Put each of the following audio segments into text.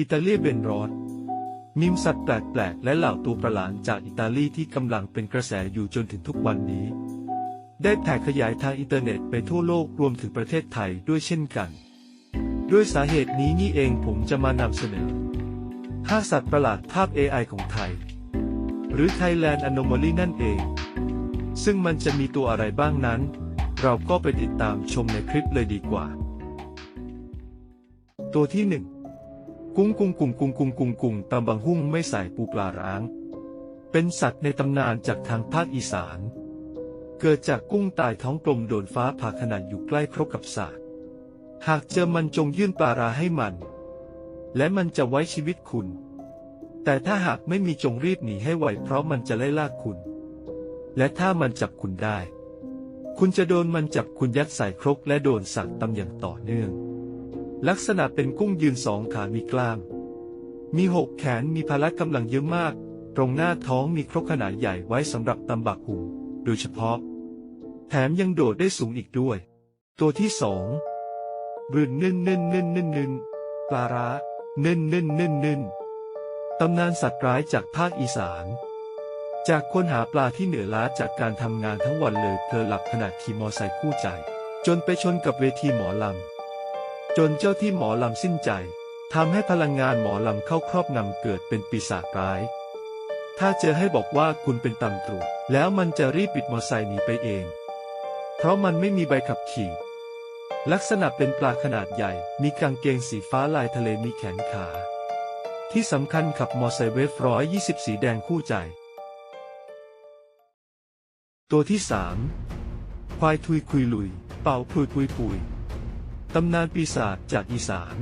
อิตาลีเบนรอดมิมสัตว์แปลกๆ และเหล่าตัวประหลาดจากอิตาลีที่กำลังเป็นกระแสอยู่จนถึงทุกวันนี้ ได้แผ่ขยายทางอินเทอร์เน็ตไปทั่วโลกรวมถึงประเทศไทยด้วยเช่นกัน ด้วยสาเหตุนี้นี่เองผมจะมานำเสนอ 5 สัตว์ประหลาดภาพ AI ของไทย หรือ Thailand Anomaly นั่นเอง ซึ่งมันจะมีตัวอะไรบ้างนั้น เราก็ไปติดตามชมในคลิปเลยดีกว่า ตัวที่หนึ่ง กุ้งกุ้งกุ้งกุ้งกุ้งกุ้งกุ้งตำบังหุ่งไม่ใส่ปูปลาร้าง เป็นสัตว์ในตำนานจากทางภาคอีสาน เกิดจากกุ้งตายท้องกลมโดนฟ้าผ่าขนาดอยู่ใกล้ครบกับสากหากเจอมันจงยื่นปลาราให้มัน และมันจะไว้ชีวิตคุณ แต่ถ้าหากไม่มีจงรีบหนีให้ไวเพราะมันจะไล่ล่าคุณ และถ้ามันจับคุณได้ คุณจะโดนมันจับคุณยัดใส่ครกและโดนสักตำอย่างต่อเนื่อง ลักษณะเป็นกุ้งยืนสองขามีกล้าม มีหกแขนมีพละกำลังเยอะมาก ตรงหน้าท้องมีครกขนาดใหญ่ไว้สำหรับตำบักหุงโดยเฉพาะ แถมยังโดดได้สูงอีกด้วย ตัวที่สองรืนนึ่นนึ่นนึ่นนึ่นนึ่นปลาร้านึ่นนึ่นนึ่นนึ่นตำนานสัตว์ร้ายจากภาคอีสาน จากคนหาปลาที่เหนื่อยล้าจากการทำงานทั้งวันเลยเพลอหลับขณะขี่มอไซค์คู่ใจ จนไปชนกับเวทีหมอลำ จนเจ้าที่หมอลำสิ้นใจทำให้พลังงานหมอลำเข้าครอบงำเกิดเป็นปีศาจร้าย ถ้าเจอให้บอกว่าคุณเป็นตำตรวจแล้วมันจะรีบปิดมอไซค์หนีไปเอง เพราะมันไม่มีใบขับขี่ ลักษณะเป็นปลาขนาดใหญ่ มีกางเกงสีฟ้าลายทะเลมีแขนขา ที่สำคัญขับมอไซค์เวฟร้อยยี่สิบสีแดงคู่ใจ ตัวที่สามควายทุยคุยลุย เป่าพุยปุยปุย ตำนานปีศาจจากอีสาน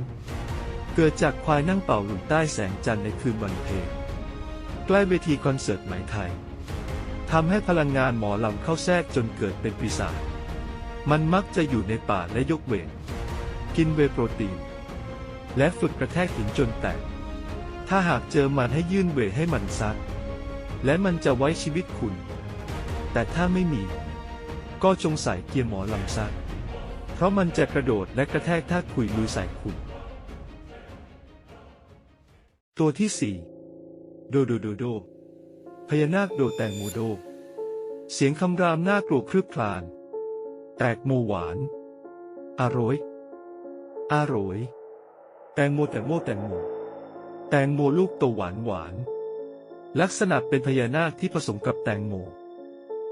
เกิดจากควายนั่งเป่าหลุมใต้แสงจันทร์ในคืนวันเพ็ญใกล้เวทีคอนเสิร์ตไหมไทยทำให้พลังงานหมอลำเข้าแทรกจนเกิดเป็นปีศาจ มันมักจะอยู่ในป่าและยกเวท กินเวโปรตีน และฝึกกระแทกหินจนแตก ถ้าหากเจอมันให้ยื่นเวทให้มันซัด และมันจะไว้ชีวิตคุณ แต่ถ้าไม่มี ก็จงใส่เกียร์หมอลำซัด เพราะมันจะกระโดดและกระแทกถ้าคุยลุยใส่คุณ ตัวที่สี่โดโดโดโด พญานาคโดแตงโมโด เสียงคำรามน่ากลัวคลืบคลาน แตกโมหวาน อร่อย อร่อย แตงโมแตงโมแตงโม แตงโมลูกโตหวานหวาน ลักษณะเป็นพญานาคที่ผสมกับแตงโม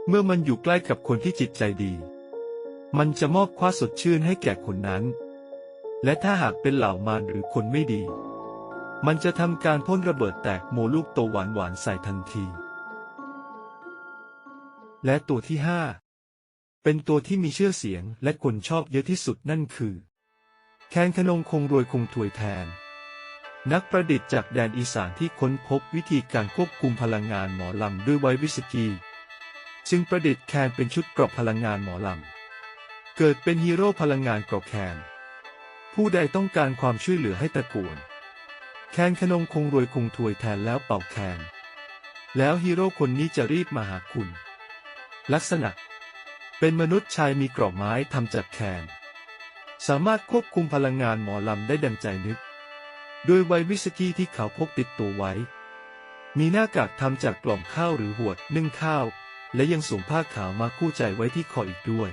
เมื่อมันอยู่ใกล้กับคนที่จิตใจดี มันจะมอบความสดชื่นให้แก่คนนั้น และถ้าหากเป็นเหล่ามารหรือคนไม่ดี มันจะทำการพ่นระเบิดแตกโมลูกโตหวานหวานใส่ทันที และตัวที่ห้าเป็นตัวที่มีชื่อเสียงและคนชอบเยอะที่สุดนั่นคือ แคนขนงคงรวยคงถวยแทน นักประดิษฐ์จากแดนอีสานที่ค้นพบวิธีการควบคุมพลังงานหมอลำด้วยไววิสกี จึงประดิษฐ์แคนเป็นชุดเกราะพลังงานหมอลำ เกิดเป็นฮีโร่พลังงานเกราแคนผู้ใดต้องการความช่วยเหลือให้ตะโกนแคนขนงคงรวยคงถวยแทนแล้วเป่าแคนแล้วฮีโร่คนนี้จะรีบมาหาคุณ ลักษณะ เป็นมนุษย์ชายมีกรอบไม้ทำจากแคน สามารถควบคุมพลังงานหมอลำได้ดังใจนึก โดยไววิสกี้ที่เขาพกติดตัวไว้ มีหน้ากากทำจากกล่องข้าวหรือหวดนึ่งข้าว และยังสวมผ้าขาวมาคู่ใจไว้ที่คออีกด้วย